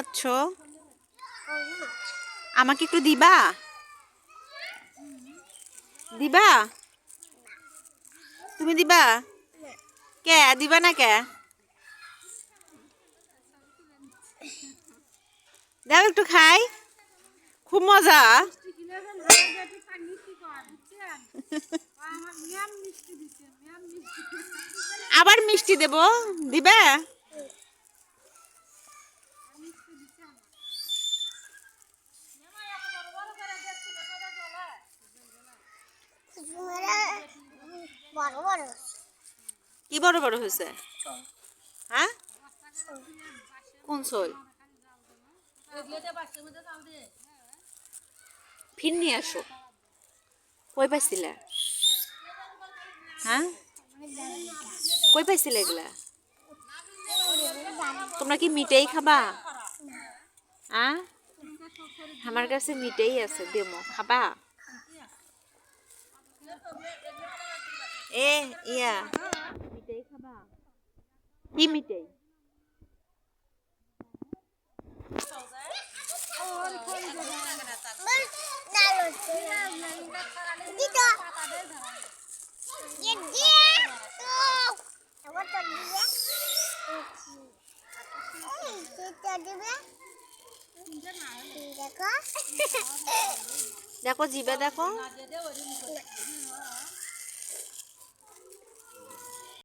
খাচ্ছ? আমাকে একটু দিবা? দিবা? তুমি দিবা? কে? দিবা না কে? দাও একটু খাই। খুব মজা। আবার মিষ্টি দেব। দিবে? বড় বড় কি বড় বড় হয়েছে? হ্যাঁ? কোন শোল ফির নিয়ে আসো। কই পাইছিলে? হ্যাঁ? কই পাইছিলে এগুলা? তোমরা কি মিঠাই খাবা? হ্যাঁ আমার কাছে মিঠাই আছে দেমো খাবা? এ ইয়া মিঠাই খাবা কি মিঠাই দেখো জিবে দেখো।